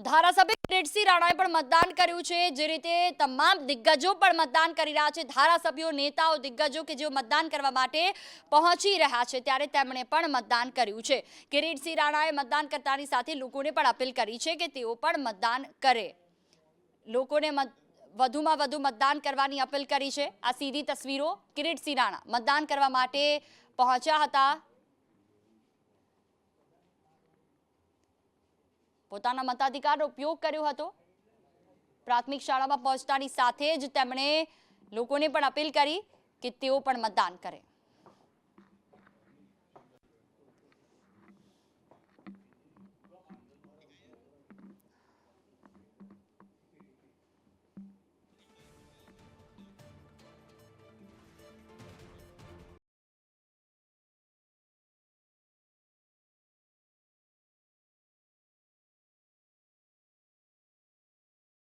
ધારાસભ્ય કિરીટસિંહ રાણાએ પણ મતદાન કર્યું છે. જે રીતે તમામ દિગ્ગજો પણ મતદાન કરી રહ્યા છે. ધારાસભ્યો, નેતાઓ, દિગ્ગજો કે જેઓ મતદાન કરવા માટે પહોંચી રહ્યા છે, ત્યારે તેમણે પણ મતદાન કર્યું છે. કિરીટસિંહ રાણાએ મતદાન કરતાની સાથે લોકોને પણ અપીલ કરી છે કે તેઓ પણ મતદાન કરે. લોકોને વધુમાં વધુ મતદાન કરવાની અપીલ કરી છે. આ સીધી તસવીરો કિરીટસિંહ રાણા મતદાન કરવા માટે પહોંચ્યા હતા. પોતાના મતાધિકારનો ઉપયોગ કર્યો હતો. પ્રાથમિક શાળામાં પહોંચતાની સાથે જ તેમણે લોકોને પણ અપીલ કરી કે તેઓ પણ મતદાન કરે.